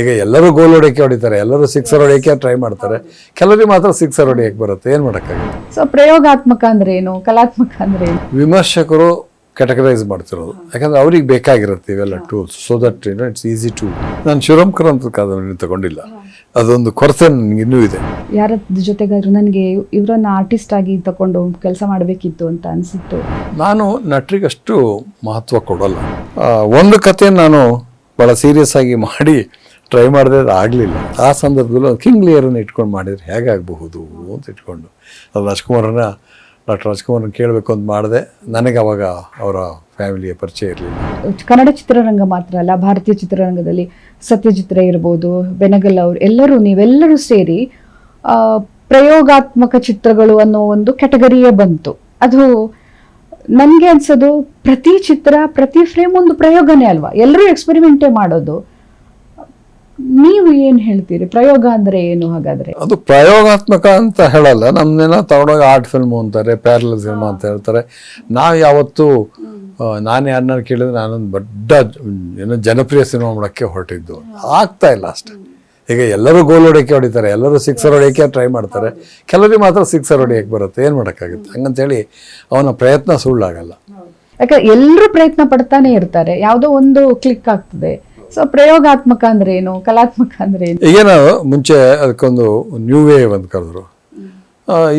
ಈಗ ಎಲ್ಲರೂ ಗೋಲ್ ಹೊಡಿಯೋಕೆ ಹೊಡಿತಾರೆ ಎಲ್ಲರೂ ಸಿಕ್ಸರ್ ಹೊಡಿಯೋಕೆ ಟ್ರೈ ಮಾಡ್ತಾರೆ. ಕೆಲವರಿಗೆ ಮಾತ್ರ ಸಿಕ್ಸರ್ ಹೊಡಿಯೋಕೆ ಬರುತ್ತೆ ಏನು ಮಾಡೋಕ್ಕಾಗಲ್ಲ. ಸೊ ಪ್ರಯೋಗಾತ್ಮಕ ಅಂದ್ರೆ ಏನು? ಕಲಾತ್ಮಕ ಅಂದ್ರೆ ಏನು? ವಿಮರ್ಶಕರು ಕ್ಯಾಟಗರೈಸ್ ಮಾಡ್ತಿರೋದು. ಯಾಕಂದ್ರೆ ಅವ್ರಿಗೆ ಬೇಕಾಗಿರುತ್ತೆ ಇವೆಲ್ಲ tools so that you it's easy to ನಾನು ಶಿವರಾಮ್ಕರ್ ಅಂತ ಕಾದಂಬರಿ ತಗೊಂಡಿಲ್ಲ. ಅದೊಂದು ಕೊರತೆ ನನಗೆ ಇನ್ನೂ ಇದೆ. ಯಾರ ಜೊತೆಗಾದ್ರೂ ನನಗೆ ಇವರನ್ನ ಆರ್ಟಿಸ್ಟ್ ಆಗಿ ತಗೊಂಡು ಕೆಲಸ ಮಾಡಬೇಕಿತ್ತು ಅಂತ ಅನಿಸಿತ್ತು. ನಾನು ನಟರಿಗಷ್ಟು ಮಹತ್ವ ಕೊಡಲ್ಲ. ಒಂದು ಕತೆ ನಾನು ಭಾಳ ಸೀರಿಯಸ್ ಆಗಿ ಮಾಡಿ ಟ್ರೈ ಮಾಡಿದೆ ಅದು ಆಗಲಿಲ್ಲ. ಆ ಸಂದರ್ಭದಲ್ಲಿ ಒಂದು ಕಿಂಗ್ ಲೇಯರನ್ನು ಇಟ್ಕೊಂಡು ಮಾಡಿದರೆ. ಹೇಗಾಗಬಹುದು ಅಂತ ಇಟ್ಕೊಂಡು. ಅದು ರಾಜ್ಕುಮಾರನ ಡಾಕ್ಟರ್ ರಾಜ್ಕುಮಾರನ್ನು ಕೇಳಬೇಕು ಅಂತ ಮಾಡಿದೆ. ನನಗೆ ಅವಾಗ ಅವರ ಫ್ಯಾಮಿಲಿಯ ಪರಿಚಯ ಇರಲಿಲ್ಲ. ಕನ್ನಡ ಚಿತ್ರರಂಗ ಮಾತ್ರ ಅಲ್ಲ, ಭಾರತೀಯ ಚಿತ್ರರಂಗದಲ್ಲಿ ಸತ್ಯಚಿತ್ರ ಇರ್ಬೋದು, ಬೆನಗಲ್ ಅವರು, ಎಲ್ಲರೂ ನೀವೆಲ್ಲರೂ ಸೇರಿ ಪ್ರಯೋಗಾತ್ಮಕ ಚಿತ್ರಗಳು ಅನ್ನೋ ಒಂದು ಕ್ಯಾಟಗರಿಯೇ ಬಂತು. ಅದು ನನಗೆ ಅನ್ಸೋದು ಪ್ರತಿ ಚಿತ್ರ, ಪ್ರತಿ ಫ್ರೇಮ್ ಒಂದು ಪ್ರಯೋಗನೇ ಅಲ್ವಾ? ಎಲ್ಲರೂ ಎಕ್ಸ್ಪೆರಿಮೆಂಟೇ ಮಾಡೋದು. ನೀವು ಏನು ಹೇಳ್ತೀರಿ? ಪ್ರಯೋಗ ಅಂದರೆ ಏನು ಹಾಗಾದ್ರೆ? ಅದು ಪ್ರಯೋಗಾತ್ಮಕ ಅಂತ ಹೇಳಲ್ಲ. ನಮ್ಮನ್ನೆಲ್ಲ ತಗೊಂಡೋಗಿ ಆರ್ಟ್ ಫಿಲ್ಮ್ ಅಂತಾರೆ ಪ್ಯಾರಲ್ ಸಿನಿಮಾ ಅಂತ ಹೇಳ್ತಾರೆ. ನಾವು ಯಾವತ್ತೂ ನಾನು ಯಾರನ್ನ ಕೇಳಿದ್ರೆ ನಾನೊಂದು ದೊಡ್ಡ ಏನೋ ಜನಪ್ರಿಯ ಸಿನಿಮಾ ಮಾಡೋಕ್ಕೆ ಹೊರಟಿದ್ದು. ಆಗ್ತಾ ಇಲ್ಲ ಅಷ್ಟೆ. ಈಗ ಎಲ್ಲರೂ ಗೋಲ್ ಹೊಡೆಯೋಕ್ಕೆ ಹೊಡಿತಾರೆ ಎಲ್ಲರೂ ಸಿಕ್ಸರ್ ಹೊಡೆಯೋಕ್ಕೆ ಟ್ರೈ ಮಾಡ್ತಾರೆ. ಕೆಲವರಿಗೆ ಮಾತ್ರ ಸಿಕ್ಸರ್ ಹೊಡೆಯೋಕ್ಕೆ ಬರುತ್ತೆ ಏನು ಮಾಡೋಕ್ಕಾಗುತ್ತೆ? ಹಂಗಂತೇಳಿ ಅವನ ಪ್ರಯತ್ನ ಸುಳ್ಳಾಗಲ್ಲ. ಯಾಕಂದ್ರೆ ಎಲ್ಲರೂ ಪ್ರಯತ್ನ ಪಡ್ತಾನೆ ಇರ್ತಾರೆ. ಯಾವುದೋ ಒಂದು ಕ್ಲಿಕ್ ಆಗ್ತದೆ. ಸೊ ಪ್ರಯೋಗಾತ್ಮಕ ಅಂದ್ರೆ ಏನು? ಕಲಾತ್ಮಕ ಅಂದ್ರೆ ಏನು? ಮುಂಚೆ ಅದಕ್ಕೊಂದು ನ್ಯೂ ವೇವ್ ಅಂತ ಕರೆದ್ರು.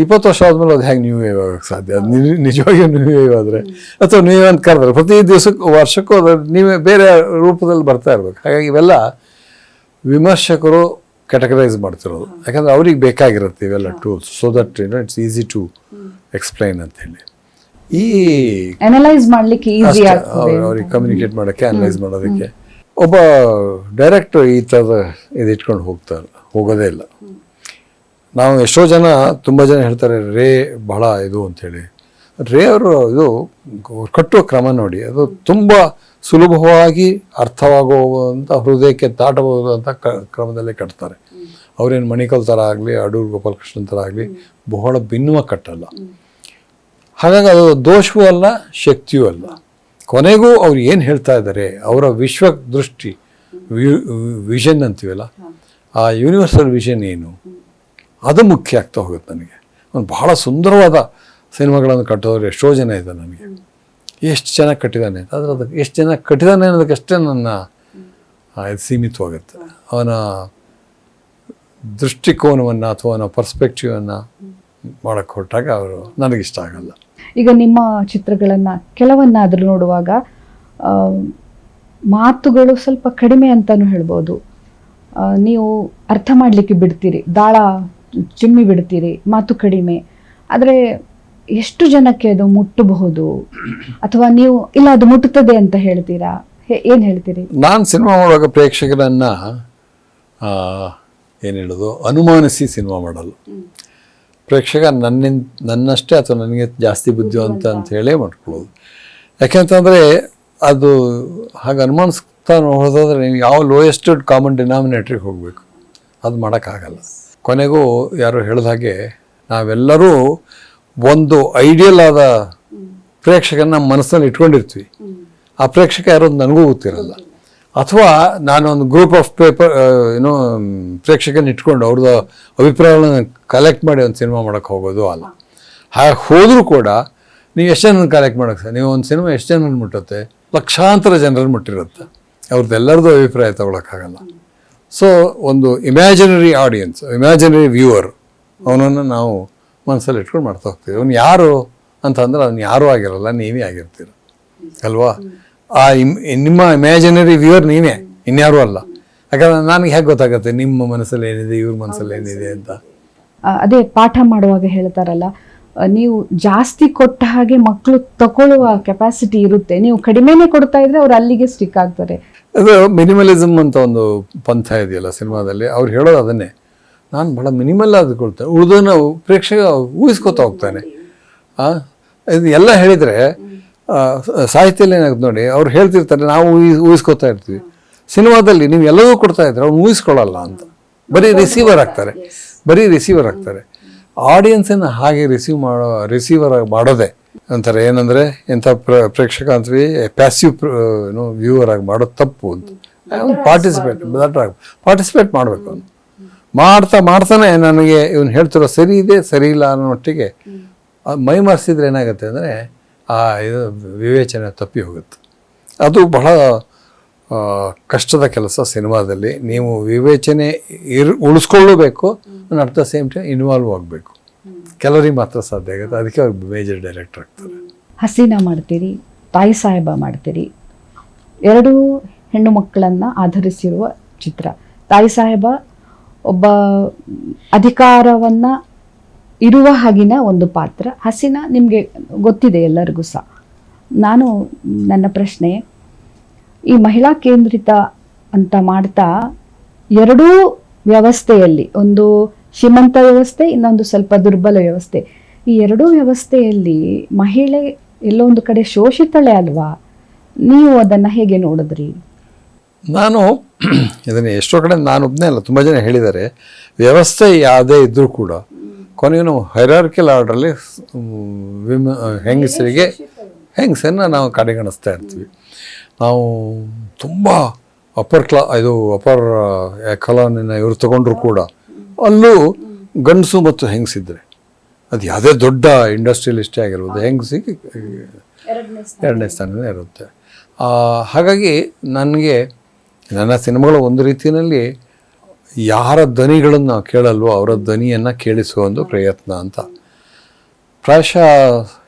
ಇಪ್ಪತ್ತು ವರ್ಷ ಆದ್ಮೇಲೆ ಅದು ಹೇಗೆ ನ್ಯೂ ವೇವ್ ಆಗಕ್ಕೆ ಸಾಧ್ಯ? ಅದು ನಿಜವಾಗಿ ನಿಜವಾಗಿಯೂ ನ್ಯೂ ವೇವ್ ಆದರೆ. ಅಥವಾ ನ್ಯೂ ವೇವ್ ಅಂತ ಕರೆದ್ರೆ. ಪ್ರತಿ ದಿವಸಕ್ಕೆ ವರ್ಷಕ್ಕೂ ಅದು ನೀವೇ ಬೇರೆ ರೂಪದಲ್ಲಿ ಬರ್ತಾ ಇರಬೇಕು. ಹಾಗಾಗಿ ಇವೆಲ್ಲ ವಿಮರ್ಶಕರು ಕ್ಯಾಟಗರೈಸ್ ಮಾಡ್ತಿರೋದು. ಯಾಕಂದರೆ ಅವ್ರಿಗೆ ಬೇಕಾಗಿರುತ್ತೆ ಇವೆಲ್ಲ tools so that you it's easy to explain ಅಂತ ಹೇಳಿ ಈ ಅನಲೈಸ್ ಮಾಡ್ಲಿಕ್ಕೆ ಅವ್ರಿಗೆ ಕಮ್ಯುನಿಕೇಟ್ ಮಾಡೋಕ್ಕೆ ಅನಲೈಸ್ ಮಾಡೋದಕ್ಕೆ. ಒಬ್ಬ ಡೈರೆಕ್ಟರ್ ಈ ಥರದ ಇದು ಇಟ್ಕೊಂಡು ಹೋಗ್ತಾರೆ, ಹೋಗೋದೇ ಇಲ್ಲ. ನಾವು ಎಷ್ಟೋ ಜನ, ತುಂಬ ಜನ ಹೇಳ್ತಾರೆ, ರೇ, ಬಹಳ ಇದು ಅಂಥೇಳಿ. ರೇ ಅವರು ಇದು ಕಟ್ಟುವ ಕ್ರಮ ನೋಡಿ, ಅದು ತುಂಬ ಸುಲಭವಾಗಿ ಅರ್ಥವಾಗುವಂಥ, ಹೃದಯಕ್ಕೆ ದಾಟಬಹುದಂಥ ಕ, ಕ್ರಮದಲ್ಲೇ ಕಟ್ತಾರೆ. ಅವರೇನು ಮಣಿಕಲ್ ಥರ ಆಗಲಿ, ಅಡೂರು ಗೋಪಾಲಕೃಷ್ಣನ್ ಥರ ಆಗಲಿ, ಬಹಳ ಭಿನ್ನವಾಗಿ ಕಟ್ಟಲ್ಲ. ಹಾಗಾಗಿ ಅದು ದೋಷವೂ ಅಲ್ಲ, ಶಕ್ತಿಯೂ ಅಲ್ಲ. ಕೊನೆಗೂ ಅವ್ರು ಏನು ಹೇಳ್ತಾ ಇದ್ದಾರೆ ಅವರ ವಿಶ್ವ ದೃಷ್ಟಿ ವಿಷನ್ ಅಂತೀವಲ್ಲ, ಆ ಯೂನಿವರ್ಸಲ್ ವಿಷನ್ ಏನು, ಅದು ಮುಖ್ಯ ಆಗ್ತಾ ಹೋಗುತ್ತೆ ನನಗೆ. ಒಂದು ಬಹಳ ಸುಂದರವಾದ ಸಿನಿಮಾಗಳನ್ನು ಕಟ್ಟೋರು ಎಷ್ಟೋ ಜನ ಇದೆ ನನಗೆ. ಎಷ್ಟು ಚೆನ್ನಾಗಿ ಕಟ್ಟಿದ್ದಾನೆ, ಆದರೆ ಅದಕ್ಕೆ ಎಷ್ಟು ಚೆನ್ನಾಗಿ ಕಟ್ಟಿದ್ದಾನೆ ಅನ್ನೋದಕ್ಕಷ್ಟೇ ನನ್ನ ಇದು ಸೀಮಿತವಾಗುತ್ತೆ. ಅವನ ದೃಷ್ಟಿಕೋನವನ್ನು ಅಥವಾ ಅವನ ಪರ್ಸ್ಪೆಕ್ಟಿವನ್ನು ಮಾಡೋಕ್ಕೆ ಹೊರಟಾಗ ಅವರು ನನಗಿಷ್ಟ ಆಗಲ್ಲ. ಈಗ ನಿಮ್ಮ ಚಿತ್ರಗಳನ್ನ ಕೆಲವನ್ನಾದರೂ ನೋಡುವಾಗ ಮಾತುಗಳು ಸ್ವಲ್ಪ ಕಡಿಮೆ ಅಂತಾನು ಹೇಳ್ಬೋದು. ನೀವು ಅರ್ಥ ಮಾಡ್ಲಿಕ್ಕೆ ಬಿಡ್ತೀರಿ ದಾಳ ಚಿಮ್ಮಿ ಬಿಡ್ತೀರಿ ಮಾತು ಕಡಿಮೆ. ಆದರೆ ಎಷ್ಟು ಜನಕ್ಕೆ ಅದು ಮುಟ್ಟಬಹುದು? ಅಥವಾ ನೀವು ಇಲ್ಲ ಅದು ಮುಟ್ಟುತ್ತದೆ ಅಂತ ಹೇಳ್ತೀರಾ? ಏನು ಏನ್ ಹೇಳ್ತೀರಿ? ನಾನು ಸಿನಿಮಾ ಮಾಡುವಾಗ ಪ್ರೇಕ್ಷಕರನ್ನ ಏನು ಹೇಳೋದು? ಅನುಮಾನಿಸಿ ಸಿನಿಮಾ ಮಾಡಲ್ಲ. ಪ್ರೇಕ್ಷಕ ನನ್ನಿಂದ ನನ್ನಷ್ಟೇ ಅಥವಾ ನನಗೆ ಜಾಸ್ತಿ ಬುದ್ಧಿವಂತ ಅಂತ ಹೇಳೇ ಮಾಡ್ಕೊಳ್ಳೋದು. ಯಾಕೆಂತಂದರೆ ಅದು ಹಾಗೆ ಅನುಮಾನಿಸ್ತಾ ನೋಡೋದಾದ್ರೆ ನೀವು ಯಾವ ಲೋಯೆಸ್ಟ್ ಕಾಮನ್ ಡಿನಾಮಿನೇಟ್ರಿಗೆ ಹೋಗಬೇಕು? ಅದು ಮಾಡೋಕ್ಕಾಗಲ್ಲ. ಕೊನೆಗೂ ಯಾರು ಹೇಳಿದ ಹಾಗೆ ನಾವೆಲ್ಲರೂ ಒಂದು ಐಡಿಯಲ್ ಆದ ಪ್ರೇಕ್ಷಕನ ನಮ್ಮ ಮನಸ್ಸಲ್ಲಿ ಇಟ್ಕೊಂಡಿರ್ತೀವಿ. ಆ ಪ್ರೇಕ್ಷಕ ಯಾರು ನನಗೂ ಗೊತ್ತಿರಲ್ಲ. ಅಥವಾ ನಾನು ಒಂದು ಗ್ರೂಪ್ ಆಫ್ ಪೇಪರ್ ಏನೋ ಪ್ರೇಕ್ಷಕನ ಇಟ್ಕೊಂಡು ಅವ್ರದ್ದು ಅಭಿಪ್ರಾಯಗಳನ್ನ ಕಲೆಕ್ಟ್ ಮಾಡಿ ಒಂದು ಸಿನಿಮಾ ಮಾಡೋಕ್ಕೆ ಹೋಗೋದು ಅಲ್ಲ. ಹಾಗೆ ಹೋದರೂ ಕೂಡ ನೀವು ಎಷ್ಟು ಜನ ಕಲೆಕ್ಟ್ ಮಾಡೋಕ್ಕೆ ಸರ್ ನೀವು ಒಂದು ಸಿನಿಮಾ ಎಷ್ಟು ಜನ ಮುಟ್ಟುತ್ತೆ? ಲಕ್ಷಾಂತರ ಜನರನ್ನು ಮುಟ್ಟಿರುತ್ತೆ. ಅವ್ರದ್ದೆಲ್ಲರದ್ದು ಅಭಿಪ್ರಾಯ ತಗೊಳಕ್ಕಾಗಲ್ಲ. ಸೊ ಒಂದು ಇಮ್ಯಾಜಿನರಿ ಆಡಿಯನ್ಸ್ ಇಮ್ಯಾಜಿನರಿ ವ್ಯೂವರ್ ಅವನನ್ನು ನಾವು ಮನಸ್ಸಲ್ಲಿ ಇಟ್ಕೊಂಡು ಮಾಡ್ತಾ ಹೋಗ್ತೀವಿ. ಅವ್ನು ಯಾರು ಅಂತಂದ್ರೆ ಅವ್ನು ಯಾರೂ ಆಗಿರಲ್ಲ, ನೀವೇ ಆಗಿರ್ತೀರ. ಅಲ್ವಾ? ಆ ಇಮ್ ನಿಮ್ಮ ಇಮ್ಯಾಜಿನರಿ ವ್ಯೂವರ್ ನೀವೇ ಇನ್ಯಾರೂ ಅಲ್ಲ. ಯಾಕಂದ್ರೆ ನನಗೆ ಹೇಗೆ ಗೊತ್ತಾಗುತ್ತೆ ನಿಮ್ಮ ಮನಸ್ಸಲ್ಲಿ ಏನಿದೆ ಇವ್ರ ಮನಸ್ಸಲ್ಲಿ ಏನಿದೆ ಅಂತ? ಅದೇ ಪಾಠ ಮಾಡುವಾಗ ಹೇಳ್ತಾರಲ್ಲ ನೀವು ಜಾಸ್ತಿ ಕೊಟ್ಟ ಹಾಗೆ ಮಕ್ಕಳು ತಗೊಳ್ಳುವ ಕೆಪಾಸಿಟಿ ಇರುತ್ತೆ. ನೀವು ಕಡಿಮೆನೆ ಕೊಡ್ತಾ ಇದ್ರೆ ಅವ್ರು ಅಲ್ಲಿಗೆ ಸ್ಟಿಕ್ ಆಗ್ತಾರೆ. ಅದು ಮಿನಿಮಲಿಸಮ್ ಅಂತ ಒಂದು ಪಂಥ ಇದೆಯಲ್ಲ ಸಿನಿಮಾದಲ್ಲಿ ಅವ್ರು ಹೇಳೋದು ಅದನ್ನೇ. ನಾನು ಬಹಳ ಮಿನಿಮಲ್ ಆದ ಕೊಡ್ತೇನೆ. ಉಳಿದನ್ನು ಪ್ರೇಕ್ಷಕ ಊಹಿಸ್ಕೊತಾ ಹೋಗ್ತಾನೆ. ಇದು ಎಲ್ಲ ಹೇಳಿದರೆ ಸಾಹಿತ್ಯದಲ್ಲಿ ಏನಾಗುತ್ತೆ ನೋಡಿ ಅವ್ರು ಹೇಳ್ತಿರ್ತಾರೆ ನಾವು ಊಹಿ ಊಹಿಸ್ಕೊತಾ ಇರ್ತೀವಿ. ಸಿನಿಮಾದಲ್ಲಿ ನೀವು ಎಲ್ಲವೂ ಕೊಡ್ತಾ ಇದ್ರೆ ಅವ್ನು ಊಹಿಸ್ಕೊಳ್ಳಲ್ಲ ಅಂತ. ಬರೀ ರಿಸೀವರ್ ಆಗ್ತಾರೆ. ಬರೀ ರಿಸೀವರ್ ಆಗ್ತಾರೆ. ಆಡಿಯನ್ಸನ್ನು ಹಾಗೆ ರಿಸೀವ್ ಮಾಡೋ ರಿಸೀವರ್ ಮಾಡೋದೆ ಅಂತಾರೆ. ಏನಂದರೆ ಎಂಥ ಪ್ರ ಪ್ರೇಕ್ಷಕ ಅಂತೀವಿ ಪ್ಯಾಸಿವ್ ಏನು ವ್ಯೂವರ್ ಆಗಿ ಮಾಡೋದು ತಪ್ಪು ಅಂತ. ಪಾರ್ಟಿಸಿಪೇಟ್ ಪಾರ್ಟಿಸಿಪೇಟ್ ಮಾಡಬೇಕು ಅಂತ ಮಾಡ್ತಾ ಮಾಡ್ತಾನೆ ನನಗೆ ಇವನು ಹೇಳ್ತಿರೋ ಸರಿ ಇದೆ ಸರಿ ಇಲ್ಲ ಅನ್ನೋ ಮಟ್ಟಿಗೆ ಮೈ ಮರೆಸಿದ್ರೆ ಏನಾಗುತ್ತೆ ಅಂದರೆ ಆ ಇದು ವಿವೇಚನೆ ತಪ್ಪಿ ಹೋಗುತ್ತೆ. ಅದು ಬಹಳ ಕಷ್ಟದ ಕೆಲಸ ಸಿನಿಮಾದಲ್ಲಿ. ನೀವು ವಿವೇಚನೆ ಇರ್ ಉಳಿಸ್ಕೊಳ್ಳಬೇಕು at the same time involve ಆಗಬೇಕು. ಕೆಲವರಿಗೆ ಮಾತ್ರ ಸಾಧ್ಯ ಆಗುತ್ತೆ. ಅದಕ್ಕೆ ಅವ್ರಿಗೆ ಮೇಜರ್ ಡೈರೆಕ್ಟರ್ ಆಗ್ತಾರೆ. ಹಸೀನಾ ಮಾಡ್ತೀರಿ ತಾಯಿ ಸಾಹೇಬ ಮಾಡ್ತೀರಿ. ಎರಡು ಹೆಣ್ಣು ಮಕ್ಕಳನ್ನು ಆಧರಿಸಿರುವ ಚಿತ್ರ. ತಾಯಿ ಸಾಹೇಬ ಒಬ್ಬ ಅಧಿಕಾರವನ್ನ ಇರುವ ಹಾಗಿನ ಒಂದು ಪಾತ್ರ. ಹಸಿನ ನಿಮಗೆ ಗೊತ್ತಿದೆ ಎಲ್ಲರಿಗೂ ಸಹ. ನಾನು ನನ್ನ ಪ್ರಶ್ನೆ, ಈ ಮಹಿಳಾ ಕೇಂದ್ರಿತ ಅಂತ ಮಾಡ್ತಾ ಎರಡೂ ವ್ಯವಸ್ಥೆಯಲ್ಲಿ, ಒಂದು ಶ್ರೀಮಂತ ವ್ಯವಸ್ಥೆ, ಇನ್ನೊಂದು ಸ್ವಲ್ಪ ದುರ್ಬಲ ವ್ಯವಸ್ಥೆ. ಈ ಎರಡೂ ವ್ಯವಸ್ಥೆಯಲ್ಲಿ ಮಹಿಳೆ ಎಲ್ಲೊಂದು ಕಡೆ ಶೋಷಿತಳೆ ಅಲ್ವಾ? ನೀವು ಅದನ್ನು ಹೇಗೆ ನೋಡಿದ್ರಿ? ನಾನು ಇದನ್ನು ಎಷ್ಟೋ ಕಡೆ ನಾನು ಒಬ್ಬನೇ ಅಲ್ಲ, ತುಂಬ ಜನ ಹೇಳಿದ್ದಾರೆ. ವ್ಯವಸ್ಥೆ ಯಾವುದೇ ಇದ್ದರೂ ಕೂಡ ಕೊನೆಗೆ ನಾವು ಹೈರಾರ್ಕಿಲ್ ಆರ್ಡ್ರಲ್ಲಿ ವಿಮ ಹೆಂಗಸರಿಗೆ ಹೆಂಗಸನ್ನು ನಾವು ಕಡೆಗಣಿಸ್ತಾ ಇರ್ತೀವಿ. ನಾವು ತುಂಬ ಅಪ್ಪರ್ ಕ್ಲಾ ಇದು ಅಪ್ಪರ್ ಕಲಾನಿನ ಇವರು ತಗೊಂಡ್ರು ಕೂಡ ಅಲ್ಲೂ ಗಂಡಸು ಮತ್ತು ಹೆಂಗಸಿದ್ರೆ. ಅದು ಯಾವುದೇ ದೊಡ್ಡ ಇಂಡಸ್ಟ್ರಿಯಲಿಸ್ಟೇ ಆಗಿರ್ಬೋದು ಹೆಂಗಸಿಗೆ ಎರಡನೇ ಸ್ಥಾನನೇ ಇರುತ್ತೆ. ಹಾಗಾಗಿ ನನಗೆ ನನ್ನ ಸಿನಿಮಾಗಳು ಒಂದು ರೀತಿಯಲ್ಲಿ ಯಾರ ಧ್ವನಿಗಳನ್ನು ನಾವು ಕೇಳಲ್ವೋ ಅವರ ಧ್ವನಿಯನ್ನು ಕೇಳಿಸುವ ಒಂದು ಪ್ರಯತ್ನ ಅಂತ. ಪ್ರಾಯಶಃ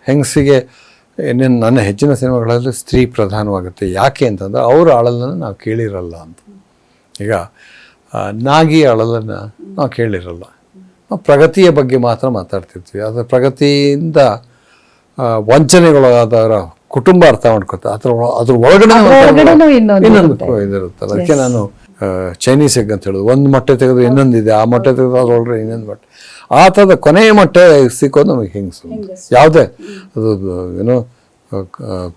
ಹೆಂಗಸಿಗೆ ಏನೇನು ನನ್ನ ಹೆಚ್ಚಿನ ಸಿನಿಮಾಗಳಲ್ಲಿ ಸ್ತ್ರೀ ಪ್ರಧಾನವಾಗುತ್ತೆ. ಯಾಕೆ ಅಂತಂದ್ರೆ ಅವರ ಅಳಲನ್ನು ನಾವು ಕೇಳಿರಲ್ಲ ಅಂತ. ಈಗ ನಾಗಿ ಅಳಲನ್ನು ನಾವು ಕೇಳಿರಲ್ಲ. ನಾವು ಪ್ರಗತಿಯ ಬಗ್ಗೆ ಮಾತ್ರ ಮಾತಾಡ್ತಿರ್ತೀವಿ. ಅದರ ಪ್ರಗತಿಯಿಂದ ವಂಚನೆಗಳಾದವರ ವಂಚನೆಗೊಳಗಾದವರ ಕುಟುಂಬ ಅರ್ಥ ಮಾಡ್ಕೊತ ಅದ್ರ ಅದ್ರ ಒಳಗಡೆ ಇನ್ನೊಂದು. ಇದಿರುತ್ತಲ್ಲ. ಅದಕ್ಕೆ ನಾನು ಚೈನೀಸ್ ಎಗ್ ಅಂತ ಹೇಳೋದು. ಒಂದು ಮೊಟ್ಟೆ ತೆಗೆದ್ರೆ ಇನ್ನೊಂದಿದೆ ಆ ಮೊಟ್ಟೆ ತೆಗೆದ್ರೆ ಅದ್ರೊಳಗಡೆ ಇನ್ನೊಂದು ಮೊಟ್ಟೆ. ಆ ಥರದ ಕೊನೆಯ ಮೊಟ್ಟೆ ಸಿಕ್ಕೋದು ನಮಗೆ ಹೆಂಗಸು. ಯಾವುದೇ ಅದು ಏನು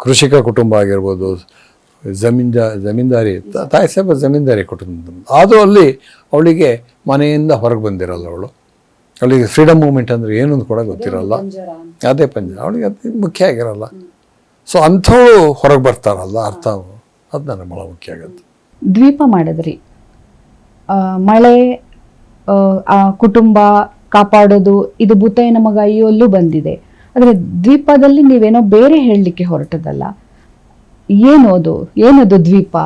ಕೃಷಿಕ ಕುಟುಂಬ ಆಗಿರ್ಬೋದು ಜಮೀನ್ದಾ ಜಮೀನ್ದಾರಿ ತಾಯಿ ಸಾಹೇಬ ಜಮೀನ್ದಾರಿ ಕುಟುಂಬ ಆದರೂ ಅಲ್ಲಿ ಅವಳಿಗೆ ಮನೆಯಿಂದ ಹೊರಗೆ ಬಂದಿರಲ್ಲ ಅವಳು. ಅವಳಿಗೆ ಫ್ರೀಡಮ್ ಮೂಮೆಂಟ್ ಅಂದರೆ ಏನು ಅಂತ ಕೂಡ ಗೊತ್ತಿರಲ್ಲ. ಅದೇ ಪಂಜ ಅವಳಿಗೆ ಅದು ಮುಖ್ಯ ಆಗಿರಲ್ಲ. ಸೊ ಅಂಥವಳು ಹೊರಗೆ ಬರ್ತಾರಲ್ಲ ಅರ್ಥ. ಅದು ನನಗೆ ಭಾಳ ಮುಖ್ಯ ಆಗುತ್ತೆ. ದ್ವೀಪ ಮಾಡಿದ್ರಿ. ಮಳೆ ಆ, ಕುಟುಂಬ ಕಾಪಾಡೋದು ಇದು ಭೂತಾಯಿನ ನಮಗ ಅಯ್ಯೋಲ್ಲೂ ಬಂದಿದೆ. ಆದರೆ ದ್ವೀಪದಲ್ಲಿ ನೀವೇನೋ ಬೇರೆ ಹೇಳಲಿಕ್ಕೆ ಹೊರಟದಲ್ಲ. ಏನು ಅದು? ಏನದು ದ್ವೀಪ?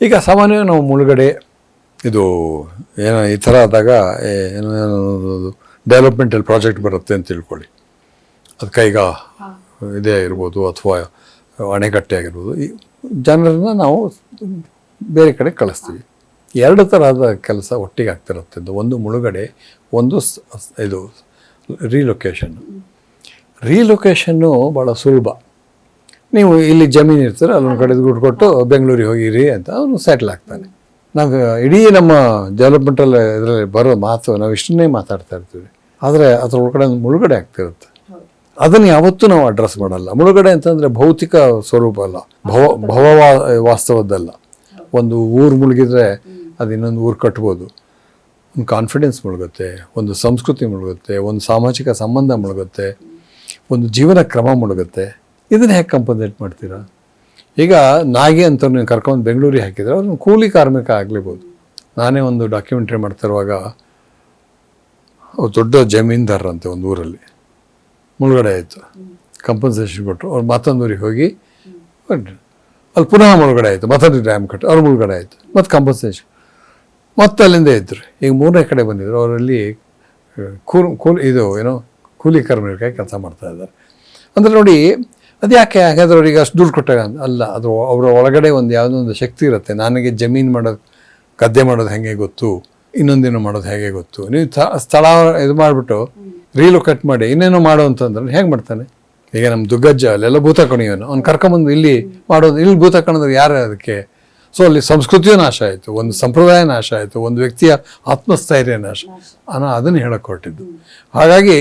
ಈಗ ಸಾಮಾನ್ಯ ನಾವು ಮುಳುಗಡೆ ಇದು ಏನೋ ಈ ಥರ ಆದಾಗ ಏನೋ ಏನೋ ಡೆವಲಪ್ಮೆಂಟಲ್ ಪ್ರಾಜೆಕ್ಟ್ ಬರುತ್ತೆ ಅಂತ ತಿಳ್ಕೊಳ್ಳಿ. ಅದು ಕೈಗ ಇದೇ ಆಗಿರ್ಬೋದು ಅಥವಾ ಅಣೆಕಟ್ಟೆ ಆಗಿರ್ಬೋದು. ಈ ಜನರನ್ನ ನಾವು ಬೇರೆ ಕಡೆ ಕಳಿಸ್ತೀವಿ. ಎರಡು ಥರದ ಕೆಲಸ ಒಟ್ಟಿಗೆ ಆಗ್ತಿರುತ್ತೆ. ಇದು ಒಂದು ಮುಳುಗಡೆ, ಒಂದು ಇದು ರೀಲೊಕೇಶನ್ ರೀಲೊಕೇಶನ್ನು ಭಾಳ ಸುಲಭ. ನೀವು ಇಲ್ಲಿ ಜಮೀನು ಇರ್ತೀರ, ಅಲ್ಲೊಂದು ಕಡೆ ದುಡ್ಡು ಕೊಟ್ಟು ಬೆಂಗಳೂರಿಗೆ ಹೋಗಿರಿ ಅಂತ ಅವನು ಸೆಟ್ಲ್ ಆಗ್ತಾನೆ. ನಾವು ಇಡೀ ನಮ್ಮ ಡೆವಲಪ್ಮೆಂಟಲ್ ಇದರಲ್ಲಿ ಬರೋ ಮಾತು, ನಾವು ಇಷ್ಟನ್ನೇ ಮಾತಾಡ್ತಾ ಇರ್ತೀವಿ. ಆದರೆ ಅದ್ರ ಒಳಗಡೆ ಒಂದು ಮುಳುಗಡೆ ಆಗ್ತಿರುತ್ತೆ. ಅದನ್ನು ಯಾವತ್ತೂ ನಾವು ಅಡ್ರೆಸ್ ಮಾಡಲ್ಲ. ಮುಳುಗಡೆ ಅಂತಂದರೆ ಭೌತಿಕ ಸ್ವರೂಪ ಅಲ್ಲ. ಭವ ಭವ ವಾಸ್ತವದ್ದಲ್ಲ. ಒಂದು ಊರು ಮುಳುಗಿದ್ರೆ ಅದು ಇನ್ನೊಂದು ಊರು ಕಟ್ಬೋದು. ಒಂದು ಕಾನ್ಫಿಡೆನ್ಸ್ ಮುಳುಗುತ್ತೆ ಒಂದು ಸಂಸ್ಕೃತಿ ಮುಳುಗುತ್ತೆ ಒಂದು ಸಾಮಾಜಿಕ ಸಂಬಂಧ ಮುಳುಗುತ್ತೆ ಒಂದು ಜೀವನ ಕ್ರಮ ಮುಳುಗುತ್ತೆ. ಇದನ್ನು ಹೇಗೆ ಕಂಪನ್ಸೇಟ್ ಮಾಡ್ತೀರಾ? ಈಗ ನಾಗಿ ಅಂತ ನೀವು ಕರ್ಕೊಂಡು ಬೆಂಗಳೂರಿಗೆ ಹಾಕಿದ್ರೆ ಅವ್ರನ್ನ ಕೂಲಿ ಕಾರ್ಮಿಕ ಆಗಲೇಬೋದು. ನಾನೇ ಒಂದು ಡಾಕ್ಯುಮೆಂಟ್ರಿ ಮಾಡ್ತಿರುವಾಗ ಅವ್ರು ದೊಡ್ಡ ಜಮೀನ್ದಾರರಂತೆ ಒಂದು ಊರಲ್ಲಿ. ಮುಳುಗಡೆ ಆಯಿತು. ಕಂಪನ್ಸೇಷನ್ ಕೊಟ್ಟರು ಅವ್ರು ಮತ್ತೊಂದು ಊರಿಗೆ ಹೋಗಿ. ಅಲ್ಲಿ ಪುನಃ ಮುಳುಗಡೆ ಆಯಿತು. ಮತ್ತೊಂದು ಡ್ಯಾಮ್ ಕಟ್ಟು ಅವ್ರು ಮುಳುಗಡೆ ಆಯಿತು. ಮತ್ತು ಕಂಪನ್ಸೇಷನ್ ಮತ್ತೆ ಅಲ್ಲಿಂದ ಇದ್ದರು ಈಗ ಮೂರನೇ ಕಡೆ ಬಂದಿದ್ರು. ಅವರಲ್ಲಿ ಕೂಲ್ ಕೂಲ್ ಇದು ಏನೋ ಕೂಲಿ ಕಾರ್ಮಿಕರಾಗಿ ಕೆಲಸ ಮಾಡ್ತಾ ಇದ್ದಾರೆ. ಅಂದರೆ ನೋಡಿ ಅದು ಯಾಕೆ ಹಾಗಾದ್ರೆ ಅವ್ರಿಗೆ ಅಷ್ಟು ದುಡ್ಡು ಕೊಟ್ಟಾಗ ಅಲ್ಲ ಅದು ಅವರ ಒಳಗಡೆ ಒಂದು ಯಾವುದೋ ಒಂದು ಶಕ್ತಿ ಇರುತ್ತೆ. ನನಗೆ ಜಮೀನು ಮಾಡೋದು ಗದ್ದೆ ಮಾಡೋದು ಹೇಗೆ ಗೊತ್ತು? ಇನ್ನೊಂದೇನೋ ಮಾಡೋದು ಹೇಗೆ ಗೊತ್ತು? ನೀವು ಸ್ಥಳ ಇದು ಮಾಡಿಬಿಟ್ಟು ರೀಲು ಕಟ್ ಮಾಡಿ ಇನ್ನೇನೋ ಮಾಡು ಅಂತಂದ್ರೆ ಹೇಗೆ ಮಾಡ್ತಾನೆ? ಈಗ ನಮ್ಮ ದುಗ್ಗಜ್ಜ ಅಲ್ಲೆಲ್ಲ ಭೂತ ಕಣಿಯೋನು ಅವ್ನು ಕರ್ಕೊಂಬಂದು ಇಲ್ಲಿ ಮಾಡೋದು ಇಲ್ಲಿ ಭೂತ ಕಣಿದ್ರೆ ಯಾರು ಅದಕ್ಕೆ? ಸೊ ಅಲ್ಲಿ ಸಂಸ್ಕೃತಿಯೂ ನಾಶ ಆಯಿತು ಒಂದು ಸಂಪ್ರದಾಯ ನಾಶ ಆಯಿತು ಒಂದು ವ್ಯಕ್ತಿಯ ಆತ್ಮಸ್ಥೈರ್ಯ ನಾಶ. ಅನ್ನೋ ಅದನ್ನು ಹೇಳಕ್ಕೆ ಹೊರಟಿದ್ದು ಹಾಗಾಗಿ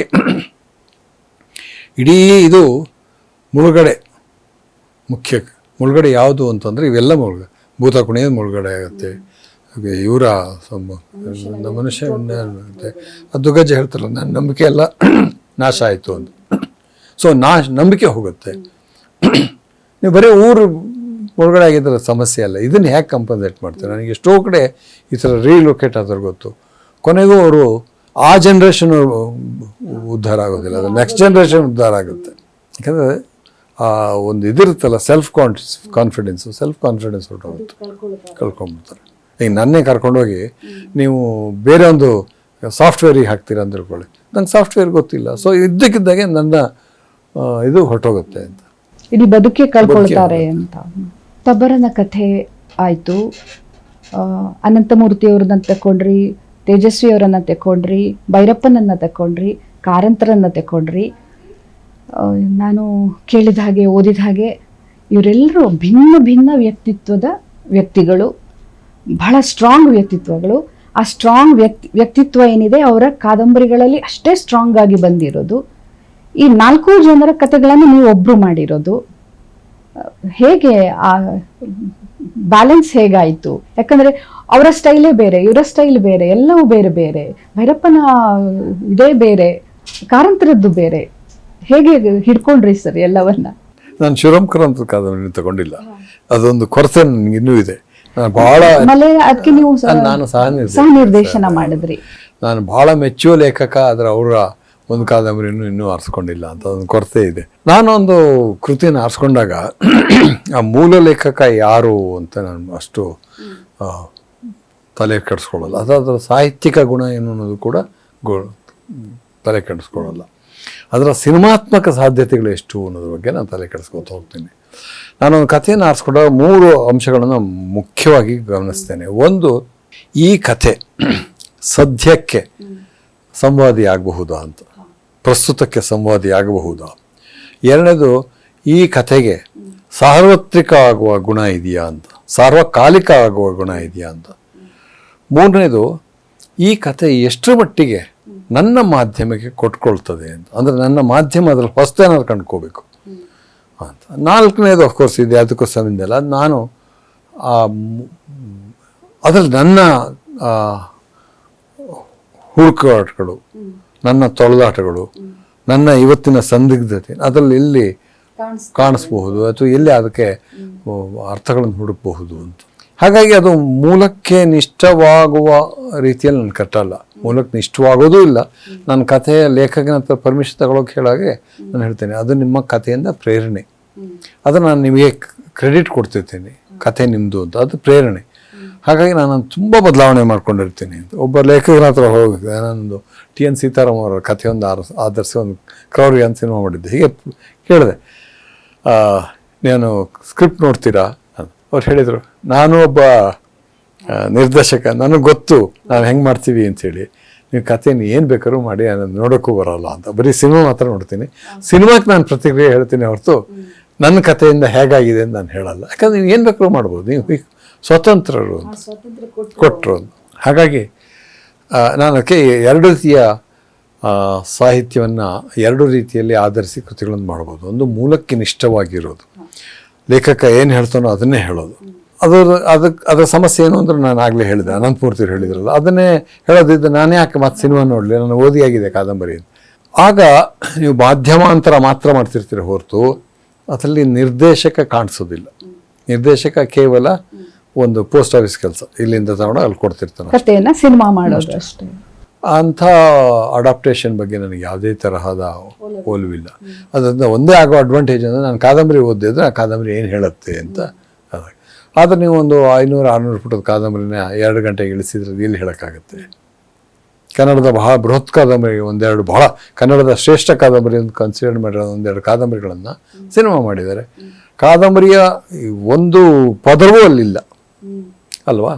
ಇಡೀ ಇದು ಮುಳುಗಡೆ. ಮುಖ್ಯ ಮುಳುಗಡೆ ಯಾವುದು ಅಂತಂದರೆ ಇವೆಲ್ಲ ಮುಳುಗ ಭೂತ ಕುಣಿಯೋದು ಮುಳುಗಡೆ ಆಗುತ್ತೆ? ಇವರ ಮನುಷ್ಯ ಆಗುತ್ತೆ ಅದು ಗಜ್ಜೆ ಹೇಳ್ತಾರಲ್ಲ ನನ್ನ ನಂಬಿಕೆ ಎಲ್ಲ ನಾಶ ಆಯಿತು ಅಂತ. ಸೊ ನಾ ನಂಬಿಕೆ ಹೋಗುತ್ತೆ. ನೀವು ಬರೀ ಊರು ಒಳಗಡೆ ಆಗಿದ್ರೆ ಸಮಸ್ಯೆ ಅಲ್ಲ. ಇದನ್ನು ಹೇಗೆ ಕಂಪನ್ಸೇಟ್ ಮಾಡ್ತಾರೆ? ನನಗೆ ಎಷ್ಟೋ ಕಡೆ ಈ ಥರ ರೀಲೊಕೇಟ್ ಆದ್ರೆ ಗೊತ್ತು. ಕೊನೆಗೂ ಅವರು ಆ ಜನ್ರೇಷನ್ ಉದ್ಧಾರ ಆಗೋದಿಲ್ಲ. ಅದು ನೆಕ್ಸ್ಟ್ ಜನ್ರೇಷನ್ ಉದ್ಧಾರ ಆಗುತ್ತೆ. ಯಾಕಂದರೆ, ಆ ಒಂದು ಇದಿರುತ್ತಲ್ಲ self confidence confidence self confidence ಹೊರಟೋಗುತ್ತೆ ಕಳ್ಕೊಂಡ್ಬಿಡ್ತಾರೆ ಈಗ ನನ್ನೇ ಕರ್ಕೊಂಡೋಗಿ ನೀವು ಬೇರೆ ಒಂದು ಸಾಫ್ಟ್ವೇರಿಗೆ ಹಾಕ್ತೀರ ಅಂತ ತಿಳ್ಕೊಳ್ಳಿ ನಂಗೆ ಸಾಫ್ಟ್ವೇರ್ ಗೊತ್ತಿಲ್ಲ. ಸೊ ಇದ್ದಕ್ಕಿದ್ದಾಗೆ ನನ್ನ ಇದು ಹೊರಟೋಗುತ್ತೆ ಅಂತ. ಇಡೀ ಬದುಕೆ ಕಳ್ಕೊಳ್ತಾರೆ ಅಂತ. ತಬರನ ಕಥೆ ಆಯ್ತು. ಆ, ಅನಂತಮೂರ್ತಿ ಅವ್ರನ್ನ ತಕೊಂಡ್ರಿ ತೇಜಸ್ವಿ ಅವರನ್ನ ತಕೊಂಡ್ರಿ ಭೈರಪ್ಪನನ್ನ ತಕೊಂಡ್ರಿ ಕಾರಂತರನ್ನ ತಕೊಂಡ್ರಿ ನಾನು ಕೇಳಿದ ಹಾಗೆ ಓದಿದ ಹಾಗೆ ಇವರೆಲ್ಲರೂ ಭಿನ್ನ ಭಿನ್ನ ವ್ಯಕ್ತಿತ್ವದ ವ್ಯಕ್ತಿಗಳು ಬಹಳ ಸ್ಟ್ರಾಂಗ್ ವ್ಯಕ್ತಿತ್ವಗಳು. ಆ ಸ್ಟ್ರಾಂಗ್ ವ್ಯಕ್ತಿ ವ್ಯಕ್ತಿತ್ವ ಏನಿದೆ ಅವರ ಕಾದಂಬರಿಗಳಲ್ಲಿ ಅಷ್ಟೇ ಸ್ಟ್ರಾಂಗ್ ಆಗಿ ಬಂದಿರೋದು. ಈ ನಾಲ್ಕು ಜನರ ಕಥೆಗಳನ್ನು ನೀವು ಒಬ್ರು ಮಾಡಿರೋದು ಹೇಗೆ ಆ ಬ್ಯಾಲೆನ್ಸ್ ಹೇಗಾಯಿತು? ಯಾಕಂದ್ರೆ ಅವರ ಸ್ಟೈಲೇ ಬೇರೆ ಇವರ ಸ್ಟೈಲ್ ಬೇರೆ ಎಲ್ಲವೂ ಬೇರೆ ಬೇರೆ ಭೈರಪ್ಪನ ಇದೇ ಬೇರೆ ಕಾರಂತರದ್ದು ಬೇರೆ. ಹೇಗೆ ಹಿಡ್ಕೊಂಡ್ರಿ ಸರ್ ಎಲ್ಲವನ್ನ? ನಾನು ಶಿವರಾಮ್ಕರ್ ಅಂತ ಕಾದಂಬರಿ ತಗೊಂಡಿಲ್ಲ. ಅದೊಂದು ಕೊರತೆ ನನಗೆ ಇನ್ನೂ ಇದೆ. ನಾನು ಬಹಳ ಅದಕ್ಕೆ ನೀವು ನಾನು ಸಹ ನಿರ್ದೇಶನ ಮಾಡಿದ್ರಿ. ನಾನು ಬಹಳ ಮೆಚ್ಚುವ ಲೇಖಕ ಆದ್ರೆ ಅವರ ಒಂದು ಕಾದಂಬರಿಯನ್ನು ಇನ್ನೂ ಆರಿಸ್ಕೊಂಡಿಲ್ಲ ಅಂತ ಒಂದು ಕೊರತೆ ಇದೆ. ನಾನು ಒಂದು ಕೃತಿಯನ್ನು ಆರಿಸ್ಕೊಂಡಾಗ ಆ ಮೂಲ ಲೇಖಕ ಯಾರು ಅಂತ ನಾನು ಅಷ್ಟು ತಲೆ ಕೆಡಿಸ್ಕೊಳ್ಳಲ್ಲ. ಅದರ ಸಾಹಿತ್ಯಿಕ ಗುಣ ಏನು ಅನ್ನೋದು ಕೂಡ ಗು ತಲೆ ಕೆಡಿಸ್ಕೊಳ್ಳಲ್ಲ. ಅದರ ಸಿನಿಮಾತ್ಮಕ ಸಾಧ್ಯತೆಗಳು ಎಷ್ಟು ಅನ್ನೋದ್ರ ಬಗ್ಗೆ ನಾನು ತಲೆ ಕೆಡಿಸ್ಕೊತ ಹೋಗ್ತೀನಿ. ನಾನೊಂದು ಕಥೆಯನ್ನು ಆರಿಸ್ಕೊಂಡಾಗ ಮೂರು ಅಂಶಗಳನ್ನು ಮುಖ್ಯವಾಗಿ ಗಮನಿಸ್ತೇನೆ. ಒಂದು, ಈ ಕಥೆ ಸದ್ಯಕ್ಕೆ ಸಂವಾದಿ ಆಗಬಹುದಾ ಅಂತ. ಪ್ರಸ್ತುತಕ್ಕೆ ಸಂವಾದಿ ಆಗಬಹುದಾ? ಎರಡನೇದು, ಈ ಕಥೆಗೆ ಸಾರ್ವತ್ರಿಕ ಆಗುವ ಗುಣ ಇದೆಯಾ ಅಂತ, ಸಾರ್ವಕಾಲಿಕ ಆಗುವ ಗುಣ ಇದೆಯಾ ಅಂತ. ಮೂರನೇದು, ಈ ಕಥೆ ಎಷ್ಟರ ಮಟ್ಟಿಗೆ ನನ್ನ ಮಾಧ್ಯಮಕ್ಕೆ ಕೊಟ್ಕೊಳ್ತದೆ ಅಂತ, ಅಂದರೆ ನನ್ನ ಮಾಧ್ಯಮ ಅದ್ರಲ್ಲಿ ಹೊಸತೇನಾದ್ರು ಕಂಡ್ಕೋಬೇಕು ಅಂತ. ನಾಲ್ಕನೇದು ಅಫ್ಕೋರ್ಸ್ ಇದೆ ಅದಕ್ಕೂ ಸಂಬಂಧ ಇಲ್ಲ. ನಾನು ಅದರಲ್ಲಿ ನನ್ನ ಹುಡುಕಾಟಗಳು ನನ್ನ ತೊಳೆದಾಟಗಳು ನನ್ನ ಇವತ್ತಿನ ಸಂದಿಗ್ಧತೆ ಅದರಲ್ಲಿ ಎಲ್ಲಿ ಕಾಣಿಸಬಹುದು ಅಥವಾ ಎಲ್ಲಿ ಅದಕ್ಕೆ ಅರ್ಥಗಳನ್ನು ಹುಡುಕಬಹುದು ಅಂತ. ಹಾಗಾಗಿ ಅದು ಮೂಲಕ್ಕೆ ನಿಷ್ಠವಾಗುವ ರೀತಿಯಲ್ಲಿ ನಾನು ಕಟ್ಟಲ್ಲ ಮೂಲಕ್ಕೆ ನಿಷ್ಠವಾಗೋದೂ ಇಲ್ಲ. ನನ್ನ ಕಥೆಯ ಲೇಖಕನ ಹತ್ರ ಪರ್ಮಿಷನ್ ತಗೊಳಕ್ಕೆ ಹೇಳಾಗೆ ನಾನು ಹೇಳ್ತೇನೆ ಅದು ನಿಮ್ಮ ಕಥೆಯಿಂದ ಪ್ರೇರಣೆ. ಅದು ನಾನು ನಿಮಗೆ ಕ್ರೆಡಿಟ್ ಕೊಡ್ತಿರ್ತೀನಿ ಕಥೆ ನಿಮ್ಮದು ಅಂತ ಅದು ಪ್ರೇರಣೆ. ಹಾಗಾಗಿ ನಾನು ತುಂಬ ಬದಲಾವಣೆ ಮಾಡ್ಕೊಂಡಿರ್ತೀನಿ ಅಂತ. ಒಬ್ಬ ಲೇಖಕರ ಹತ್ರ ಹೋಗಿ ನಾನೊಂದು ಟಿ ಎನ್ ಸೀತಾರಾಮ್ ಅವರ ಕಥೆಯೊಂದು ಆರ್ ಆಧರಿಸಿ ಒಂದು ಕ್ರೌರಿ ಅಂತ ಸಿನಿಮಾ ಮಾಡಿದ್ದೆ. ಹೀಗೆ ಕೇಳಿದೆ. ನಾನು ಸ್ಕ್ರಿಪ್ಟ್ ನೋಡ್ತೀರಾ? ಅಂತ. ಅವ್ರು ಹೇಳಿದರು ನಾನು ಒಬ್ಬ ನಿರ್ದೇಶಕ. ನನಗೆ ಗೊತ್ತು. ನಾವು ಹೆಂಗೆ ಮಾಡ್ತೀವಿ ಅಂಥೇಳಿ ನೀವು ಕಥೆನ ಏನು ಬೇಕಾದ್ರೂ ಮಾಡಿ ನಾನು ನೋಡೋಕ್ಕೂ ಬರೋಲ್ಲ ಅಂತ. ಬರೀ ಸಿನಿಮಾ ಮಾತ್ರ ನೋಡ್ತೀನಿ. ಸಿನಿಮಾಕ್ಕೆ ನಾನು ಪ್ರತಿಕ್ರಿಯೆ ಹೇಳ್ತೀನಿ ಹೊರತು ನನ್ನ ಕಥೆಯಿಂದ ಹೇಗಾಗಿದೆ ಅಂತ ನಾನು ಹೇಳಲ್ಲ. ಯಾಕಂದ್ರೆ ನೀವು ಏನು ಬೇಕಾದ್ರೂ ಮಾಡ್ಬೋದು. ನೀವು ಸ್ವತಂತ್ರರು ಕೊಟ್ಟರು ಹಾಗಾಗಿ ನಾನು ಅದಕ್ಕೆ ಎರಡು ರೀತಿಯ ಸಾಹಿತ್ಯವನ್ನು ಎರಡು ರೀತಿಯಲ್ಲಿ ಆಧರಿಸಿ ಕೃತಿಗಳನ್ನು ಮಾಡ್ಬೋದು. ಒಂದು ಮೂಲಕ್ಕೆ ನಿಷ್ಠವಾಗಿರೋದು. ಲೇಖಕ ಏನು ಹೇಳ್ತಾನೋ ಅದನ್ನೇ ಹೇಳೋದು. ಅದರ ಅದಕ್ಕೆ ಅದರ ಸಮಸ್ಯೆ ಏನು ಅಂದ್ರೆ ನಾನು ಆಗಲೇ ಹೇಳಿದೆ ಅನಂತಪೂರ್ತಿ ಹೇಳಿದ್ರಲ್ಲ, ಅದನ್ನೇ ಹೇಳೋದಿದ್ದು ನಾನು ಯಾಕೆ ಮತ್ತೆ ಸಿನಿಮಾ ನೋಡಲಿ? ನಾನು ಓದಿಯಾಗಿದೆ ಕಾದಂಬರಿ. ಆಗ ನೀವು ಮಾಧ್ಯಮಾಂತರ ಮಾತ್ರ ಮಾಡ್ತಿರ್ತೀರ ಹೊರತು, ಅದರಲ್ಲಿ ನಿರ್ದೇಶಕ ಕಾಣಿಸೋದಿಲ್ಲ. ನಿರ್ದೇಶಕ ಕೇವಲ ಒಂದು ಪೋಸ್ಟ್ ಆಫೀಸ್ ಕೆಲಸ ಇಲ್ಲಿಂದ ತಗೊಂಡು ಅಲ್ಲಿ ಕೊಡ್ತಿರ್ತಾನೆ ಕಥೆಯನ್ನ ಸಿನಿಮಾ ಮಾಡೋದು ಅಷ್ಟೇ. ಅಂಥ ಅಡಾಪ್ಟೇಷನ್ ಬಗ್ಗೆ ನನಗೆ ಯಾವುದೇ ತರಹದ ಒಲವಿಲ್ಲ. ಅದರಿಂದ ಒಂದೇ ಆಗೋ ಅಡ್ವಾಂಟೇಜ್ ಅಂದರೆ ನಾನು ಕಾದಂಬರಿ ಓದಿದ್ರೆ ಆ ಕಾದಂಬರಿ ಏನು ಹೇಳುತ್ತೆ ಅಂತ. ಆದರೆ ನೀವು ಒಂದು ಐನೂರು ಆರುನೂರು ಪುಟದ ಕಾದಂಬರಿನ ಎರಡು ಗಂಟೆಗೆ ಇಳಿಸಿದ್ರೆ ಅದು ಎಲ್ಲಿ ಹೇಳೋಕ್ಕಾಗತ್ತೆ? ಕನ್ನಡದ ಬಹಳ ಬೃಹತ್ ಕಾದಂಬರಿ ಒಂದೆರಡು ಬಹಳ ಕನ್ನಡದ ಶ್ರೇಷ್ಠ ಕಾದಂಬರಿ ಅಂತ ಕನ್ಸಿಡರ್ ಮಾಡಿರೋ ಒಂದೆರಡು ಕಾದಂಬರಿಗಳನ್ನು ಸಿನಿಮಾ ಮಾಡಿದ್ದಾರೆ. ಕಾದಂಬರಿಯ ಒಂದು ಪದವೂ ಅಲ್ಲಿಲ್ಲ. ಅಲ್ವಾ?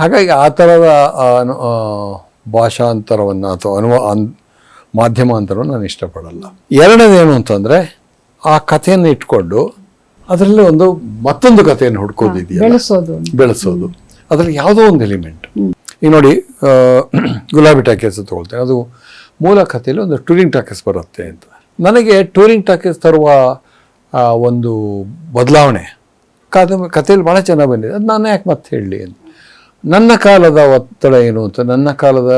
ಹಾಗಾಗಿ ಆ ಥರದ ಭಾಷಾಂತರವನ್ನು ಅಥವಾ ಅನುವ ಅನ್ ಮಾಧ್ಯಮಾಂತರವನ್ನು ನಾನು ಇಷ್ಟಪಡಲ್ಲ. ಎರಡನೇನು ಅಂತಂದರೆ ಆ ಕಥೆಯನ್ನು ಇಟ್ಕೊಂಡು ಅದರಲ್ಲಿ ಒಂದು ಮತ್ತೊಂದು ಕಥೆಯನ್ನು ಹುಡ್ಕೋದಿದೆಯಲ್ಲ? ಬೆಳೆಸೋದು ಬೆಳೆಸೋದು. ಅದರಲ್ಲಿ ಯಾವುದೋ ಒಂದು ಎಲಿಮೆಂಟ್ ಈಗ ನೋಡಿ ಗುಲಾಬಿ ಟಾಕೀಸ್ ತೊಗೊಳ್ತೇನೆ. ಅದು ಮೂಲ ಕಥೆಯಲ್ಲಿ ಒಂದು ಟೂರಿಂಗ್ ಟಾಕೀಸ್ ಬರುತ್ತೆ ಅಂತ. ನನಗೆ ಟೂರಿಂಗ್ ಟಾಕೀಸ್ ತರುವ ಒಂದು ಬದಲಾವಣೆ ಕಾದಂಬರಿ ಕಥೆಯಲ್ಲಿ ಭಾಳ ಚೆನ್ನಾಗಿ ಬಂದಿದೆ. ಅದು ನಾನು ಯಾಕೆ ಮತ್ತೆ ಹೇಳಲಿ ಅಂತ. ನನ್ನ ಕಾಲದ ಒತ್ತಡ ಏನು ಅಂತ, ನನ್ನ ಕಾಲದ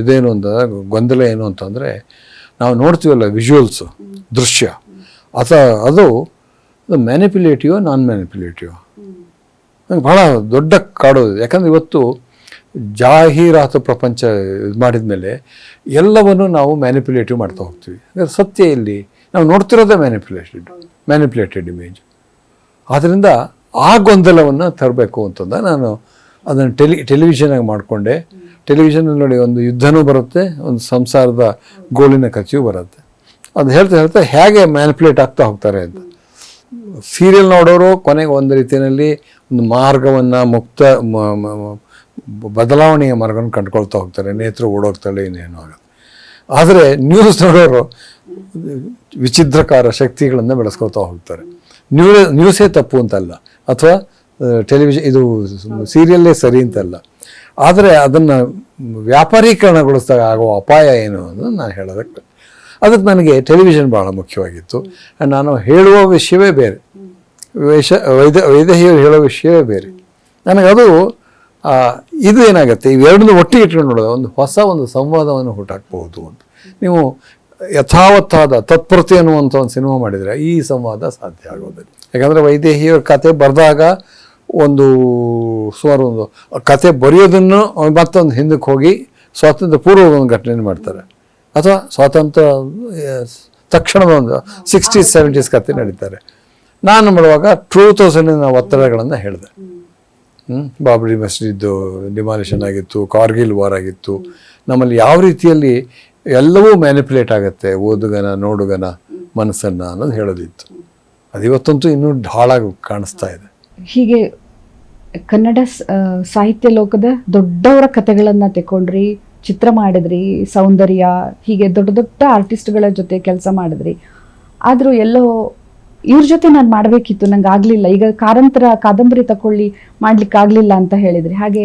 ಇದೇನು ಅಂತ, ಗೊಂದಲ ಏನು ಅಂತಂದರೆ ನಾವು ನೋಡ್ತೀವಲ್ಲ ವಿಜುವಲ್ಸು ದೃಶ್ಯ. ಅಥ ಅದು ಮ್ಯಾನಿಪ್ಯುಲೇಟಿವ್ ನಾನ್ ಮ್ಯಾನಿಪ್ಯುಲೇಟಿವ್ ನಂಗೆ ಭಾಳ ದೊಡ್ಡ ಕಾಡೋದು ಯಾಕಂದ್ರೆ ಇವತ್ತು ಜಾಹೀರಾತು ಪ್ರಪಂಚ ಇದು ಮಾಡಿದ ಮೇಲೆ ಎಲ್ಲವನ್ನು ನಾವು ಮ್ಯಾನಿಪ್ಯುಲೇಟಿವ್ ಮಾಡ್ತಾ ಹೋಗ್ತೀವಿ. ಸತ್ಯ ಇಲ್ಲಿ ನಾವು ನೋಡ್ತಿರೋದೇ ಮ್ಯಾನಿಪ್ಯುಲೇಟೆಡ್ ಮ್ಯಾನಿಪ್ಯುಲೇಟೆಡ್ ಇಮೇಜ್ ಆದ್ದರಿಂದ ಆ ಗೊಂದಲವನ್ನು ತರಬೇಕು ಅಂತಂದ ನಾನು ಅದನ್ನು ಟೆಲಿ ಟೆಲಿವಿಷನಾಗಿ ಮಾಡಿಕೊಂಡೆ. ಟೆಲಿವಿಷನ್ ನೋಡಿ ಒಂದು ಯುದ್ಧನೂ ಬರುತ್ತೆ, ಒಂದು ಸಂಸಾರದ ಗೋಲಿನ ಕಥೆಯೂ ಬರುತ್ತೆ. ಅದು ಹೇಳ್ತಾ ಹೇಳ್ತಾ ಹೇಗೆ ಮ್ಯಾನಿಪ್ಯುಲೇಟ್ ಆಗ್ತಾ ಹೋಗ್ತಾರೆ ಅಂತ. ಸೀರಿಯಲ್ ನೋಡೋರು ಕೊನೆಗೆ ಒಂದು ರೀತಿಯಲ್ಲಿ ಒಂದು ಮಾರ್ಗವನ್ನು ಮುಕ್ತ ಬದಲಾವಣೆಯ ಮಾರ್ಗವನ್ನು ಕಂಡುಕೊಳ್ತಾ ಹೋಗ್ತಾರೆ. ನೇತ್ರ ಓಡೋಗ್ತಾಳೆ ಇನ್ನೇನು ಆಗುತ್ತೆ ಆದರೆ ನ್ಯೂಸ್ ನೋಡೋರು ವಿಚಿದ್ರಕಾರ ಶಕ್ತಿಗಳನ್ನು ಬೆಳೆಸ್ಕೊಳ್ತಾ ಹೋಗ್ತಾರೆ. ನ್ಯೂ ನ್ಯೂಸೇ ತಪ್ಪು ಅಂತಲ್ಲ. ಅಥವಾ ಟೆಲಿವಿಷನ್ ಇದು ಸೀರಿಯಲ್ಲೇ ಸರಿ ಅಂತಲ್ಲ. ಆದರೆ ಅದನ್ನು ವ್ಯಾಪಾರೀಕರಣಗೊಳಿಸಿದಾಗ ಆಗುವ ಅಪಾಯ ಏನು ಅನ್ನೋದು ನಾನು ಹೇಳೋದಕ್ಕೆ ಅದಕ್ಕೆ ನನಗೆ ಟೆಲಿವಿಷನ್ ಭಾಳ ಮುಖ್ಯವಾಗಿತ್ತು. ನಾನು ಹೇಳುವ ವಿಷಯವೇ ಬೇರೆ. ವೇಷ ವೈದ ವೈದೇಹಿಯರು ಹೇಳೋ ವಿಷಯವೇ ಬೇರೆ. ನನಗೆ ಅದು ಇದು ಏನಾಗುತ್ತೆ? ಇವೆರಡನ್ನೂ ಒಟ್ಟಿಗೆ ಇಟ್ಕೊಂಡು ನೋಡೋದು ಒಂದು ಹೊಸ ಒಂದು ಸಂವಾದವನ್ನು ಹುಟ್ಟಾಕ್ಬಹುದು ಅಂತ. ನೀವು ಯಥಾವತ್ತಾದ ತತ್ಪರತೆ ಅನ್ನುವಂಥ ಒಂದು ಸಿನಿಮಾ ಮಾಡಿದರೆ ಈ ಸಂವಾದ ಸಾಧ್ಯ ಆಗೋದಿಲ್ಲ. ಯಾಕಂದರೆ ವೈದೇಹಿಯವ್ರ ಕತೆ ಬರೆದಾಗ ಒಂದು ಸುಮಾರು ಒಂದು ಕತೆ ಬರೆಯೋದನ್ನು ಮತ್ತೊಂದು ಹಿಂದಕ್ಕೆ ಹೋಗಿ ಸ್ವಾತಂತ್ರ್ಯ ಪೂರ್ವದ ಒಂದು ಘಟನೆ ಮಾಡ್ತಾರೆ. ಅಥವಾ ಸ್ವಾತಂತ್ರ್ಯ ತಕ್ಷಣದ ಒಂದು ಸಿಕ್ಸ್ಟೀಸ್ ಸೆವೆಂಟೀಸ್ ಕತೆ ನಡೀತಾರೆ. ನಾನು ಮಾಡುವಾಗ ಟೂ ತೌಸಂಡಿನ ಒತ್ತಡಗಳನ್ನು ಹೇಳಿದೆ. ಬಾಬರಿ ಮಸ್ಜಿದ್ದು ಡಿಮಾಲಿಷನ್ ಆಗಿತ್ತು, ಕಾರ್ಗಿಲ್ ವಾರ್ ಆಗಿತ್ತು. ನಮ್ಮಲ್ಲಿ ಯಾವ ರೀತಿಯಲ್ಲಿ ಎಲ್ಲವೂ ಮ್ಯಾನಿಪುಲೇಟ್ ಆಗುತ್ತೆ, ಓದುಗನ, ನೋಡುಗನ, ಮನಸ್ಸನ್ನು ಅನ್ನೋದು ಹೇಳೋದಿತ್ತು. ಅದು ಇವತ್ತಂತೂ ಇನ್ನೂ ಢಾಳಾಗಿ ಕಾಣಿಸ್ತಾ ಇದೆ. ಹೀಗೆ ಕನ್ನಡ ಸಾಹಿತ್ಯ ಲೋಕದ ದೊಡ್ಡವರ ಕಥೆಗಳನ್ನು ತೆಕೊಂಡ್ರಿ, ಚಿತ್ರ ಮಾಡಿದ್ರಿ, ಸೌಂದರ್ಯ, ಹೀಗೆ ದೊಡ್ಡ ದೊಡ್ಡ ಆರ್ಟಿಸ್ಟ್ಗಳ ಜೊತೆ ಕೆಲಸ ಮಾಡಿದ್ರಿ. ಆದರೂ ಎಲ್ಲೋ ಇವ್ರ ಜೊತೆ ನಾನು ಮಾಡಬೇಕಿತ್ತು, ನಂಗೆ ಆಗಲಿಲ್ಲ. ಈಗ ಕಾರಂತರ ಕಾದಂಬರಿ ತಕೊಳ್ಳಿ ಮಾಡ್ಲಿಕ್ಕೆ ಆಗಲಿಲ್ಲ ಅಂತ ಹೇಳಿದ್ರಿ. ಹಾಗೆ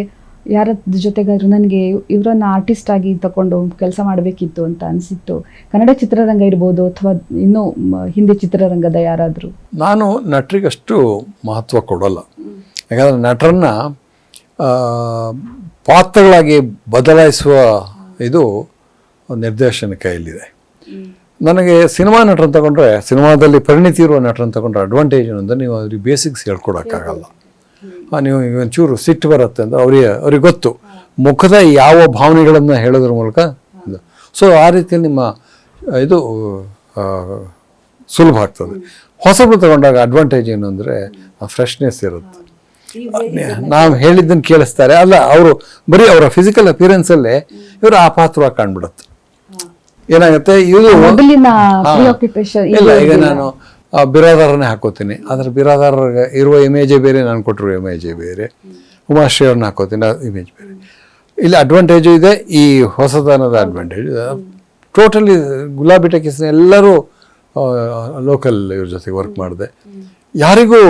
ಯಾರ ಜೊತೆಗಾದ್ರು ನನಗೆ ಇವರನ್ನ ಆರ್ಟಿಸ್ಟ್ ಆಗಿ ತಗೊಂಡು ಕೆಲಸ ಮಾಡಬೇಕಿತ್ತು ಅಂತ ಅನಿಸಿತ್ತು. ಕನ್ನಡ ಚಿತ್ರರಂಗ ಇರ್ಬೋದು ಅಥವಾ ಇನ್ನೂ ಹಿಂದಿ ಚಿತ್ರರಂಗದ ಯಾರಾದರೂ? ನಾನು ನಟರಿಗಷ್ಟು ಮಹತ್ವ ಕೊಡಲ್ಲ. ಯಾಕಂದರೆ ನಟರನ್ನ ಪಾತ್ರಗಳಾಗಿ ಬದಲಾಯಿಸುವ ಇದು ನಿರ್ದೇಶನ ಕೈಯಲ್ಲಿದೆ. ನನಗೆ ಸಿನಿಮಾ ನಟರನ್ನು ತಗೊಂಡ್ರೆ, ಸಿನಿಮಾದಲ್ಲಿ ಪರಿಣಿತಿ ಇರುವ ನಟರನ್ನು ತಗೊಂಡ್ರೆ ಅಡ್ವಾಂಟೇಜ್ ಏನಂದರೆ ನೀವು ಅವ್ರಿಗೆ ಬೇಸಿಕ್ಸ್ ಹೇಳ್ಕೊಡೋಕ್ಕಾಗಲ್ಲ. ನೀವು ಒಂಚೂರು ಸಿಟ್ಟು ಬರುತ್ತೆ ಅಂತ ಅವ್ರಿಗೆ ಅವ್ರಿಗೆ ಗೊತ್ತು. ಮುಖದ ಯಾವ ಭಾವನೆಗಳನ್ನು ಹೇಳೋದ್ರ ಮೂಲಕ ಸೊ ಆ ರೀತಿಯಲ್ಲಿ ನಿಮ್ಮ ಇದು ಸುಲಭ ಆಗ್ತದೆ. ಹೊಸಬ್ರು ತಗೊಂಡಾಗ ಅಡ್ವಾಂಟೇಜ್ ಏನು ಅಂದರೆ ಫ್ರೆಶ್ನೆಸ್ ಇರುತ್ತೆ. ನಾವು ಹೇಳಿದ್ದನ್ನು ಕೇಳಿಸ್ತಾರೆ. ಅಲ್ಲ ಅವರು ಬರೀ ಅವರ ಫಿಸಿಕಲ್ ಅಪಿಯರೆನ್ಸಲ್ಲೇ ಇವರು ಆ ಪಾತ್ರವಾಗಿ ಕಾಣ್ಬಿಡುತ್ತೆ. ಏನಾಗುತ್ತೆ? ಇದು. ಇಲ್ಲ ಈಗ ನಾನು ಬಿರಾದಾರನೇ ಹಾಕೋತೀನಿ. ಆದರೆ ಬಿರಾದಾರ ಇರುವ ಇಮೇಜೇ ಬೇರೆ, ನಾನು ಕೊಟ್ಟಿರುವ ಇಮೇಜೇ ಬೇರೆ. ಉಮಾಶ್ರೀ ಅವ್ರನ್ನ ಹಾಕೋತೀನಿ ಇಮೇಜ್ ಬೇರೆ. ಇಲ್ಲಿ ಅಡ್ವಾಂಟೇಜು ಇದೆ, ಈ ಹೊಸತನದ ಅಡ್ವಾಂಟೇಜ್ ಟೋಟಲಿ ಗುಲಾಬಿ ಟೆಕಿಸ್ನ ಎಲ್ಲರೂ ಲೋಕಲ್ ಇವ್ರ ಜೊತೆಗೆ ವರ್ಕ್ ಮಾಡಿದೆ. ಯಾರಿಗೂ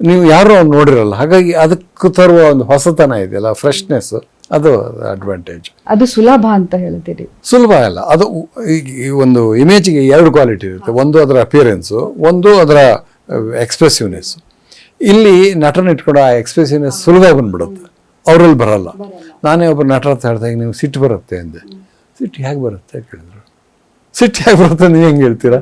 ನೀವು ಯಾರೂ ಅವ್ರು ನೋಡಿರಲ್ಲ. ಹಾಗಾಗಿ ಅದಕ್ಕೆ ತರುವ ಒಂದು ಹೊಸತನ ಇದೆಯಲ್ಲ ಫ್ರೆಶ್ನೆಸ್ ಅದು ಅಡ್ವಾಂಟೇಜ್ ಅದು ಸುಲಭ ಅಂತ ಹೇಳ್ತೀರಿ ಸುಲಭ ಅಲ್ಲ ಅದು ಈ- ಒಂದು ಇಮೇಜ್ಗೆ ಎರಡು ಕ್ವಾಲಿಟಿ ಇರುತ್ತೆ. ಒಂದು ಅದರ ಅಪಿಯರೆನ್ಸು ಒಂದು ಅದರ ಎಕ್ಸ್ಪ್ರೆಸಿವ್ನೆಸ್ ಇಲ್ಲಿ ನಟನ ಇಟ್ಕೊಂಡು ಆ ಎಕ್ಸ್ಪ್ರೆಸಿವ್ನೆಸ್ ಸುಲಭ ಬಂದ್ಬಿಡುತ್ತೆ. ಅವರಲ್ಲಿ ಬರಲ್ಲ. ನಾನೇ ಒಬ್ಬ ನಟರ ಹೇಳ್ದಾಗ ನೀವು ಸಿಟ್ಟು ಬರುತ್ತೆ ಅಂದೆ. ಸಿಟ್ಟು ಹೇಗೆ ಬರುತ್ತೆ ಕೇಳಿದ್ರು? ಸಿಟ್ಟು ಹೇಗೆ ಬರುತ್ತೆ ನೀವು ಹೆಂಗೆ ಹೇಳ್ತೀರಾ?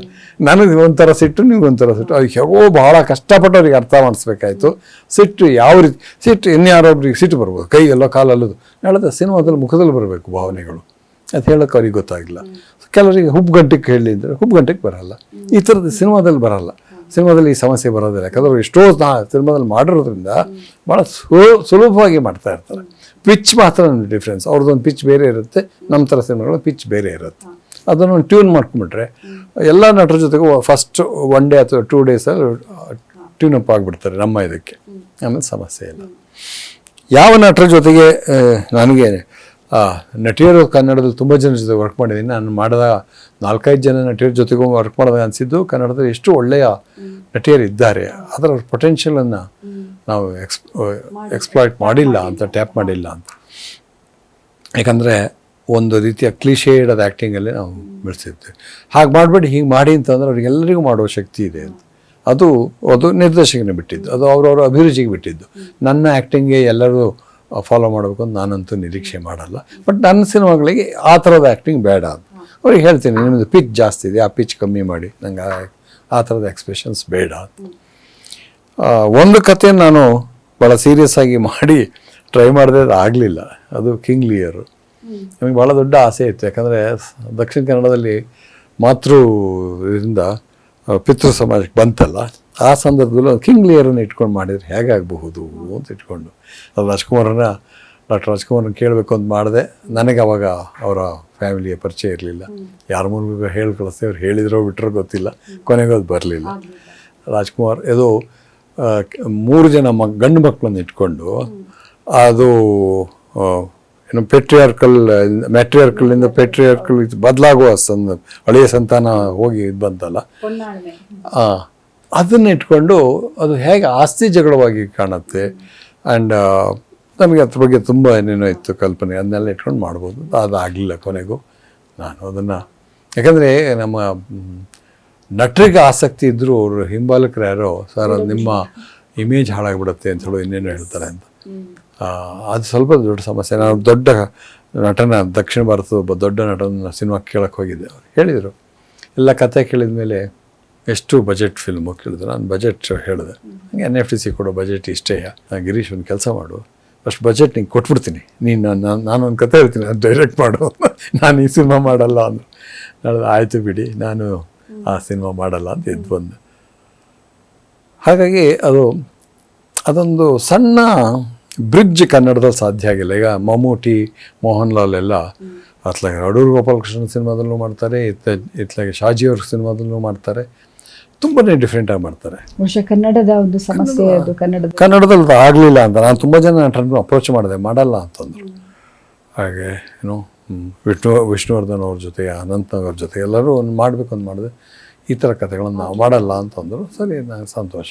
ನನಗೆ ಒಂಥರ ಸಿಟ್ಟು, ನಿಮ್ಗೆ ಒಂಥರ ಸಿಟ್ಟು. ಅದು ಹೇಗೋ ಭಾಳ ಕಷ್ಟಪಟ್ಟು ಅವ್ರಿಗೆ ಅರ್ಥ ಮಾಡಿಸ್ಬೇಕಾಯ್ತು. ಸಿಟ್ಟು ಯಾವ ರೀತಿ, ಸಿಟ್ಟು ಇನ್ಯಾರೊಬ್ರಿಗೆ ಸಿಟ್ಟು ಬರ್ಬೋದು? ಕೈಯಲ್ಲೋ ಕಾಲಲ್ಲದು. ಹೇಳಿದ್ರೆ ಸಿನಿಮಾದಲ್ಲಿ ಮುಖದಲ್ಲಿ ಬರಬೇಕು ಭಾವನೆಗಳು. ಅದು ಹೇಳೋಕೆ ಅವ್ರಿಗೆ ಗೊತ್ತಾಗಿಲ್ಲ. ಕೆಲವರಿಗೆ ಹುಬ್ಬು ಗಂಟೆಗೆ ಹೇಳಿ ಅಂದರೆ ಹುಬ್ಬು ಗಂಟೆಗೆ ಬರಲ್ಲ. ಈ ಥರದ ಸಿನಿಮಾದಲ್ಲಿ ಬರಲ್ಲ. ಸಿನಿಮಾದಲ್ಲಿ ಈ ಸಮಸ್ಯೆ ಬರೋದಿಲ್ಲ. ಯಾಕಂದ್ರೆ ಎಷ್ಟೋ ಸಿನಿಮಾದಲ್ಲಿ ಮಾಡಿರೋದ್ರಿಂದ ಭಾಳ ಸುಲಭವಾಗಿ ಮಾಡ್ತಾ ಇರ್ತಾರೆ. ಪಿಚ್ ಮಾತ್ರ ಡಿಫ್ರೆನ್ಸ್ ಅವ್ರದ್ದೊಂದು ಪಿಚ್ ಬೇರೆ ಇರುತ್ತೆ ನಮ್ಮ ಥರ ಸಿನಿಮಾಗಳ ಪಿಚ್ ಬೇರೆ ಇರುತ್ತೆ. ಅದನ್ನು ಟ್ಯೂನ್ ಮಾಡ್ಕೊಂಬಿಟ್ರೆ ಎಲ್ಲ ನಟರ ಜೊತೆಗೂ ಫಸ್ಟ್ ಒನ್ ಡೇ ಅಥವಾ ಟೂ ಡೇಸಲ್ಲಿ ಟ್ಯೂನ್ ಅಪ್ ಆಗಿಬಿಡ್ತಾರೆ ನಮ್ಮ ಇದಕ್ಕೆ. ಆಮೇಲೆ ಸಮಸ್ಯೆ ಇಲ್ಲ. ಯಾವ ನಟರ ಜೊತೆಗೆ ನನಗೆ ನಟಿಯರು ಕನ್ನಡದಲ್ಲಿ ತುಂಬ ಜನ ಜೊತೆ ವರ್ಕ್ ಮಾಡಿದ್ದೀನಿ. ನಾನು ಮಾಡಿದ ನಾಲ್ಕೈದು ಜನ ನಟಿಯರ ಜೊತೆಗೂ ವರ್ಕ್ ಮಾಡಿದಾಗ ಅನಿಸಿದ್ದು, ಕನ್ನಡದಲ್ಲಿ ಎಷ್ಟು ಒಳ್ಳೆಯ ನಟಿಯರು ಇದ್ದಾರೆ, ಅದರ ಪೊಟೆನ್ಷಿಯಲನ್ನು ನಾವು ಎಕ್ಸ್ ಎಕ್ಸ್ಪ್ಲಾಯ್ಟ್ ಮಾಡಿಲ್ಲ ಅಂತ ಟ್ಯಾಪ್ ಮಾಡಿಲ್ಲ ಅಂತ. ಯಾಕಂದರೆ ಒಂದು ರೀತಿಯ ಕ್ಲಿಶೇಡ್ ಅದು ಆ್ಯಕ್ಟಿಂಗಲ್ಲಿ ನಾವು ಬೆಳೆಸಿರ್ತೀವಿ. ಹಾಗೆ ಮಾಡಬೇಡಿ ಹೀಗೆ ಮಾಡಿ ಅಂತಂದ್ರೆ ಅವ್ರಿಗೆಲ್ಲರಿಗೂ ಮಾಡುವ ಶಕ್ತಿ ಇದೆ ಅಂತ. ಅದು ಅದು ನಿರ್ದೇಶಕನೇ ಬಿಟ್ಟಿದ್ದು. ಅದು ಅವರವರ ಅಭಿರುಚಿಗೆ ಬಿಟ್ಟಿದ್ದು. ನನ್ನ ಆ್ಯಕ್ಟಿಂಗ್ಗೆ ಎಲ್ಲರೂ ಫಾಲೋ ಮಾಡಬೇಕು ಅಂತ ನಾನಂತೂ ನಿರೀಕ್ಷೆ ಮಾಡಲ್ಲ. ಬಟ್ ನನ್ನ ಸಿನಿಮಾಗಳಿಗೆ ಆ ಥರದ ಆ್ಯಕ್ಟಿಂಗ್ ಬೇಡ ಅಂತ. ಅವ್ರಿಗೆ ಹೇಳ್ತೀನಿ ನಿಮ್ಮದು ಪಿಚ್ ಜಾಸ್ತಿ ಇದೆ, ಆ ಪಿಚ್ ಕಮ್ಮಿ ಮಾಡಿ. ನಂಗೆ ಆ- ಆ ಥರದ ಎಕ್ಸ್ಪ್ರೆಷನ್ಸ್ ಬೇಡ ಅಂತ. ಒಂದು ಕತೆ ನಾನು ಭಾಳ ಸೀರಿಯಸ್ ಆಗಿ ಮಾಡಿ ಟ್ರೈ ಮಾಡಿದೆ ಅದು ಆಗಲಿಲ್ಲ. ಅದು ಕಿಂಗ್ ಲಿಯರು ನಮಗೆ ಭಾಳ ದೊಡ್ಡ ಆಸೆ ಇತ್ತು. ಯಾಕಂದರೆ ದಕ್ಷಿಣ ಕನ್ನಡದಲ್ಲಿ ಮಾತೃ ಇದರಿಂದ ಪಿತೃ ಸಮಾಜಕ್ಕೆ ಬಂತಲ್ಲ, ಆ ಸಂದರ್ಭದಲ್ಲಿ ಒಂದು ಕಿಂಗ್ ಲಿಯರನ್ನು ಇಟ್ಕೊಂಡು ಮಾಡಿದರೆ ಹೇಗಾಗಬಹುದು ಅಂತ ಇಟ್ಕೊಂಡು. ಅದು ರಾಜ್ಕುಮಾರನ, ಡಾಕ್ಟರ್ ರಾಜ್ಕುಮಾರನ್ನ ಕೇಳಬೇಕು ಅಂತ ಮಾಡಿದೆ. ನನಗೆ ಅವಾಗ ಅವರ ಫ್ಯಾಮಿಲಿಯ ಪರಿಚಯ ಇರಲಿಲ್ಲ. ಯಾರ ಮೂಲಕ ಹೇಳಿ ಕಳಿಸ್ತೇವೆ ಅವ್ರು ಹೇಳಿದ್ರೋ ಬಿಟ್ಟರೋ ಗೊತ್ತಿಲ್ಲ. ಕೊನೆಗೆ ಅದು ಬರಲಿಲ್ಲ. ರಾಜ್ಕುಮಾರ್ ಇದು ಮೂರು ಜನ ಮ ಗಂಡು ಮಕ್ಕಳನ್ನು ಇಟ್ಕೊಂಡು, ಅದು ಏನು ಪೆಟ್ರಿಯಾರ್ಕಲ್ ಮೆಟ್ರಿಯಾರ್ಕಲಿಂದ ಪೆಟ್ರಿಯಾರ್ಕಲ್ ಬದಲಾಗುವ ಸಂದ ಹಳೆಯ ಸಂತಾನ ಹೋಗಿ ಇದು ಬಂತಲ್ಲ? ಅದನ್ನ ಇಟ್ಕೊಂಡು ಅದು ಹೇಗೆ ಆಸ್ತಿ ಜಗಳವಾಗಿ ಕಾಣುತ್ತೆ? ಆ್ಯಂಡ್ ನಮಗೆ ಅದ್ರ ಬಗ್ಗೆ ತುಂಬ ಏನೇನೋ ಇತ್ತು ಕಲ್ಪನೆ ಅದನ್ನೆಲ್ಲ ಇಟ್ಕೊಂಡು ಮಾಡ್ಬೋದು. ಅದು ಆಗಲಿಲ್ಲ ಕೊನೆಗೂ ನಾನು ಅದನ್ನು. ಯಾಕಂದರೆ ನಮ್ಮ ನಟರಿಗೆ ಆಸಕ್ತಿ ಇದ್ದರೂ ಅವರು ಹಿಂಬಾಲಕರು ಯಾರೋ ಸರ್ ಅದು ನಿಮ್ಮ ಇಮೇಜ್ ಹಾಳಾಗಿಬಿಡುತ್ತೆ ಅಂತ ಹೇಳಿ ಇನ್ನೇನು ಹೇಳ್ತಾರೆ ಅಂತ. ಅದು ಸ್ವಲ್ಪ ದೊಡ್ಡ ಸಮಸ್ಯೆ. ನಾನು ದೊಡ್ಡ ನಟನ, ದಕ್ಷಿಣ ಭಾರತದ ಒಬ್ಬ ದೊಡ್ಡ ನಟನ ಸಿನಿಮಾ ಕೇಳಕ್ಕೆ ಹೋಗಿದ್ದೆ. ಅವ್ರು ಹೇಳಿದರು. ಎಲ್ಲ ಕತೆ ಕೇಳಿದ ಮೇಲೆ ಎಷ್ಟು ಬಜೆಟ್ ಫಿಲ್ಮು ಕೇಳಿದ್ರು. ನಾನು ಬಜೆಟ್ ಹೇಳಿದೆ. ಹಂಗೆ ಎನ್ ಎಫ್ ಟಿ ಸಿ ಕೊಡೋ ಬಜೆಟ್ ಇಷ್ಟೇ. ನಾನು ಗಿರೀಶ್ ಒಂದು ಕೆಲಸ ಮಾಡು. ಫಸ್ಟ್ ಬಜೆಟ್ ನಿಂಗೆ ಕೊಟ್ಬಿಡ್ತೀನಿ. ನೀನು ನಾನು ನಾನೊಂದು ಕತೆ ಹೇಳ್ತೀನಿ. ಅದು ಡೈರೆಕ್ಟ್ ಮಾಡು. ನಾನು ಈ ಸಿನಿಮಾ ಮಾಡಲ್ಲ ಅಂದರು. ನಾಳೆ ಆಯಿತು ಬಿಡಿ. ನಾನು ಆ ಸಿನಿಮಾ ಮಾಡಲ್ಲ ಅಂತ ಎದ್ದು ಬಂದು. ಹಾಗಾಗಿ ಅದು ಅದೊಂದು ಸಣ್ಣ ಬ್ರಿಡ್ಜ್ ಕನ್ನಡದಲ್ಲಿ ಸಾಧ್ಯ ಆಗಿಲ್ಲ. ಈಗ ಮಮ್ಮೂಟಿ ಮೋಹನ್ ಲಾಲ್ ಎಲ್ಲ ಅತ್ಲಾಗೆ ಅಡೂರು ಗೋಪಾಲಕೃಷ್ಣ ಸಿನಿಮಾದಲ್ಲೂ ಮಾಡ್ತಾರೆ ಇತ್ತ ಇತ್ಲಾಗೆ ಶಾಜಿ ಅವ್ರ ಸಿನಿಮಾದಲ್ಲೂ ಮಾಡ್ತಾರೆ. ತುಂಬನೇ ಡಿಫ್ರೆಂಟಾಗಿ ಮಾಡ್ತಾರೆ. ಬಹುಶಃ ಕನ್ನಡದ ಒಂದು ಸಮಸ್ಯೆ ಅದು ಕನ್ನಡದ ಕನ್ನಡದಲ್ಲಿ ಆಗಲಿಲ್ಲ ಅಂತ ನಾನು ತುಂಬ ಜನ ನಟರನ್ನು ಅಪ್ರೋಚ್ ಮಾಡಿದೆ. ಮಾಡಲ್ಲ ಅಂತಂದರು. ಹಾಗೆ ಏನು ವಿಷ್ಣು ವಿಷ್ಣುವರ್ಧನ್ ಅವ್ರ ಜೊತೆ ಅನಂತ್ ಅವ್ರ ಜೊತೆ ಎಲ್ಲರೂ ಒಂದು ಮಾಡಬೇಕು ಅಂತ ಮಾಡಿದೆ. ಈ ಥರ ಕಥೆಗಳನ್ನು ನಾವು ಮಾಡಲ್ಲ ಅಂತಂದರು. ಸರಿ ನಂಗೆ ಸಂತೋಷ.